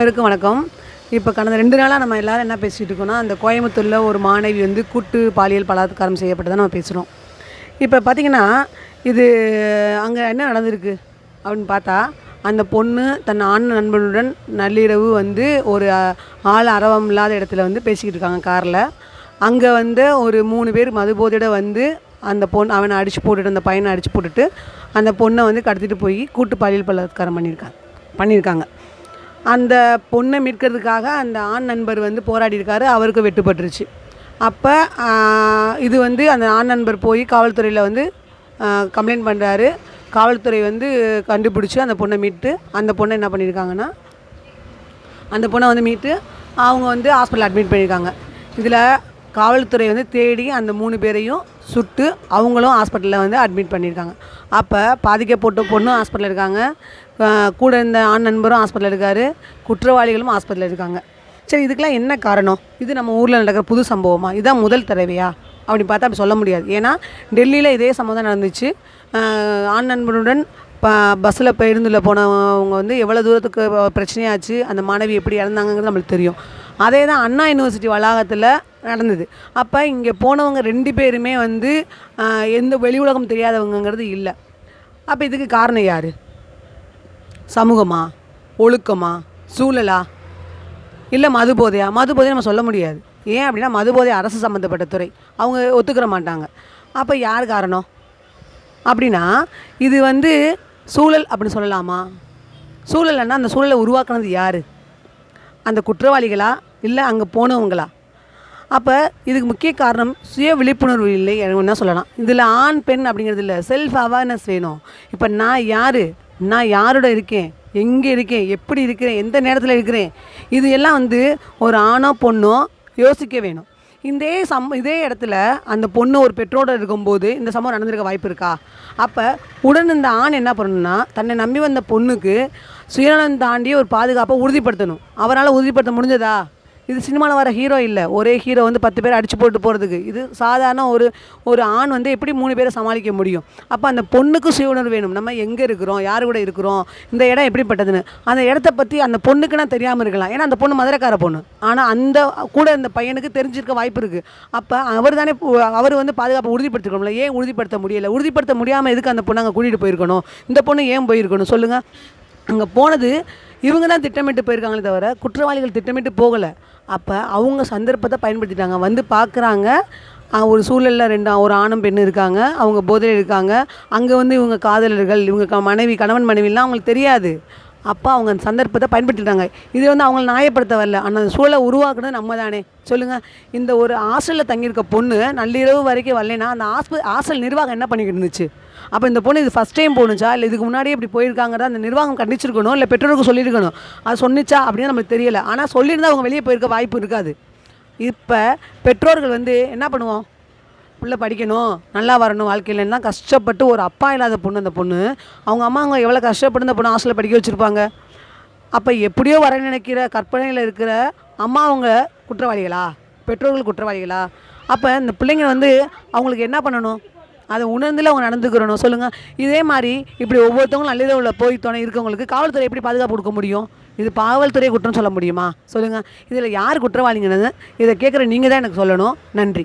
அனைவருக்கும் வணக்கம். இப்போ கடந்த ரெண்டு நாளாக நம்ம எல்லாரும் என்ன பேசிகிட்டு இருக்கோம்னா அந்த கோயம்புத்தூரில் ஒரு மாணவி வந்து கூட்டு பாலியல் பலாத்காரம் செய்யப்பட்டதை நம்ம பேசுகிறோம் இப்போ பார்த்திங்கன்னா இது அங்கே என்ன நடந்திருக்கு அப்படின்னு பார்த்தா அந்த பொண்ணு தன் ஆண் நண்பனுடன் நள்ளிரவு வந்து ஒரு ஆள் அரவம் இல்லாத இடத்துல வந்து பேசிக்கிட்டு இருக்காங்க காரில். அங்கே வந்து ஒரு மூணு பேர் மதுபோதையோட வந்து அந்த பொண்ணு அவனை அடித்து போட்டுட்டு அந்த பையனை அடித்து போட்டுட்டு அந்த பொண்ணை வந்து கடத்திட்டு போய் கூட்டு பாலியல் பலாத்காரம் பண்ணியிருக்காங்க பண்ணியிருக்காங்க அந்த பொண்ணை மீட்கிறதுக்காக அந்த ஆண் நண்பர் வந்து போராடி இருக்காரு அவருக்கு வெட்டுப்பட்டுருச்சு அப்போ இது வந்து அந்த ஆண் நண்பர் போய் காவல்துறையில் வந்து கம்ப்ளைண்ட் பண்ணுறாரு காவல்துறை வந்து கண்டுபிடிச்சி அந்த பொண்ணை மீட்டு அந்த பொண்ணை என்ன பண்ணியிருக்காங்கன்னா அந்த பொண்ணை வந்து மீட்டு அவங்க வந்து ஹாஸ்பிட்டல் அட்மிட் பண்ணியிருக்காங்க. இதில் காவல்துறை வந்து தேடி அந்த மூணு பேரையும் சுட்டு அவங்களும் ஹாஸ்பிட்டலில் வந்து அட்மிட் பண்ணியிருக்காங்க. அப்போ பாதிக்கப்பட்ட பொண்ணும் ஹாஸ்பிட்டலில் இருக்காங்க. கூட இருந்த ஆண் நண்பரும் ஹாஸ்பிட்டலில் இருக்கார். குற்றவாளிகளும் ஹாஸ்பிட்டலில் இருக்காங்க. சரி இதுக்கெலாம் என்ன காரணம்? இது நம்ம ஊரில் நடக்கிற புது சம்பவமா? இதுதான் முதல் தடவையா? அப்படி பார்த்தா அப்படி சொல்ல முடியாது. ஏன்னா டெல்லியில் இதே சம்பவம் தான் நடந்துச்சு. ஆண் நண்பனுடன் ப பஸ்ஸில் பேருந்தில் போனவங்க வந்து எவ்வளோ தூரத்துக்கு பிரச்சனையாச்சு? அந்த மாணவி எப்படி இறந்தாங்கிறது நம்மளுக்கு தெரியும். அதே தான் அண்ணா யூனிவர்சிட்டி வளாகத்தில் நடந்தது. அப்போ இங்கே போனவங்க ரெண்டு பேருமே வந்து எந்த வெளி உலகம் தெரியாதவங்கங்கிறது இல்லை. அப்போ இதுக்கு காரணம் யார்? சமூகமா? ஒழுக்கமா? சூழலா? இல்லை மது போதையா? மது போதையை நம்ம சொல்ல முடியாது. ஏன் அப்படின்னா மது போதை அரசு சம்மந்தப்பட்ட துறை. அவங்க ஒத்துக்கிற மாட்டாங்க. அப்போ யார் காரணம்? அப்படின்னா இது வந்து சூழல் அப்படின்னு சொல்லலாமா? சூழல்னா அந்த சூழலை உருவாக்குனது யார்? அந்த குற்றவாளிகளாக இல்லை அங்கே போனவங்களா? அப்போ இதுக்கு முக்கிய காரணம் சுய விழிப்புணர்வு இல்லை என்ன சொல்லலாம். இதில் ஆண் பெண் அப்படிங்கிறது இல்லை. செல்ஃப் அவேர்னஸ் வேணும். இப்போ நான் யார்? நான் யாரோட இருக்கேன்? எங்கே இருக்கேன்? எப்படி இருக்கிறேன்? எந்த நேரத்தில் இருக்கிறேன்? இது எல்லாம் வந்து ஒரு ஆணோ பொண்ணோ யோசிக்க வேணும். இதே சம் இதே இடத்துல அந்த பொண்ணு ஒரு பெற்றோட இருக்கும்போது இந்த சம்பவம் நடந்திருக்க வாய்ப்பு இருக்கா? அப்போ உடன் இந்த ஆண் என்ன பண்ணணும்னா தன்னை நம்பி வந்த பொண்ணுக்கு சுயநலம் தாண்டி ஒரு பாதுகாப்பை உறுதிப்படுத்தணும். அவரால் உறுதிப்படுத்த முடிஞ்சதா? இது சினிமாவில் வர ஹீரோ இல்லை. ஒரே ஹீரோ வந்து பத்து பேர் அடிச்சு போட்டு போகிறதுக்கு இது சாதாரண ஒரு ஒரு ஆண் வந்து எப்படி மூணு பேரை சமாளிக்க முடியும்? அப்போ அந்த பொண்ணுக்கு சுய உணர்வு வேணும். நம்ம எங்கே இருக்கிறோம்? யார் கூட இருக்கிறோம்? இந்த இடம் எப்படிப்பட்டதுன்னு. அந்த இடத்த பற்றி அந்த பொண்ணுக்குன்னா தெரியாமல் இருக்கலாம். ஏன்னா அந்த பொண்ணு மதுரைக்கார பொண்ணு. ஆனால் அந்த கூட இந்த பையனுக்கு தெரிஞ்சிருக்க வாய்ப்பு இருக்குது அப்போ அவர் தானே அவர் வந்து பாதுகாப்பு உறுதிப்படுத்திக்கணும்ல ஏன் உறுதிப்படுத்த முடியலை? உறுதிப்படுத்த முடியாமல் எதுக்கு அந்த பொண்ணு அங்கே கூட்டிகிட்டு போயிருக்கணும்? இந்த பொண்ணு ஏன் போயிருக்கணும்? சொல்லுங்கள் அங்கே போனது இவங்க தான் திட்டமிட்டு போயிருக்காங்களே தவிர குற்றவாளிகள் திட்டமிட்டு போகலை. அப்போ அவங்க சந்தர்ப்பத்தை பயன்படுத்திட்டாங்க. வந்து பார்க்குறாங்க ஒரு சூழலில் ரெண்டு ஒரு ஆணும் பெண்ணு இருக்காங்க. அவங்க போதையில் இருக்காங்க. அங்கே வந்து இவங்க காதலர்கள் இவங்க க- மனைவி கணவன் மனைவிலாம் அவங்களுக்கு தெரியாது. அப்போ அவங்க அந்த சந்தர்ப்பத்தை பயன்படுத்திட்டாங்க. இது வந்து அவங்கள நியாயப்படுத்த வரல. ஆனால் அந்த சூழலை உருவாக்குனது நம்ம தானே சொல்லுங்கள் இந்த ஒரு ஹாஸ்டலில் தங்கியிருக்க பொண்ணு நள்ளிரவு வரைக்கும் வரலைன்னா அந்த ஹாஸ்ப ஹாஸ்டல் நிர்வாகம் என்ன பண்ணிக்கிட்டு இருந்துச்சு? அப்போ இந்த பொண்ணு இது ஃபஸ்ட் டைம் போணுச்சா? இல்லை இதுக்கு முன்னாடியே இப்படி போயிருக்காங்கிறத அந்த நிர்வாகம் கண்டிச்சிருக்கணும்? இல்லை பெற்றோருக்கு சொல்லியிருக்கணும்? அது சொன்னிச்சா அப்படின்னு நமக்கு தெரியலை. ஆனால் சொல்லியிருந்தால் அவங்க வெளியே போயிருக்க வாய்ப்பு இருக்காது. இப்போ பெற்றோர்கள் வந்து என்ன பண்ணுவோம்? பிள்ளை படிக்கணும் நல்லா வரணும் வாழ்க்கையிலன்னா கஷ்டப்பட்டு ஒரு அப்பா இல்லாத பொண்ணு அந்த பொண்ணு. அவங்க அம்மா அவங்க எவ்வளோ கஷ்டப்பட்டு இந்த பொண்ணு ஹாஸ்டலில் படிக்க வச்சுருப்பாங்க? அப்போ எப்படியோ வர நினைக்கிற கற்பனையில் இருக்கிற அம்மா அவங்க குற்றவாளிகளா? பெற்றோர்கள் குற்றவாளிகளா? அப்போ இந்த பிள்ளைங்க வந்து அவங்களுக்கு என்ன பண்ணணும்? அதை உணர்ந்துல அவங்க நடந்துக்கிறணும். சொல்லுங்கள் இதே மாதிரி இப்படி ஒவ்வொருத்தவங்களும் நள்ளிரவில் போய் துணை இருக்கவங்களுக்கு காவல்துறை எப்படி பாதுகாப்பு கொடுக்க முடியும்? இது காவல்துறை குற்றம் சொல்ல முடியுமா? சொல்லுங்கள் இதில் யார் குற்றவாளிங்கிறது? இதை கேட்குற நீங்கள் தான் எனக்கு சொல்லணும். நன்றி.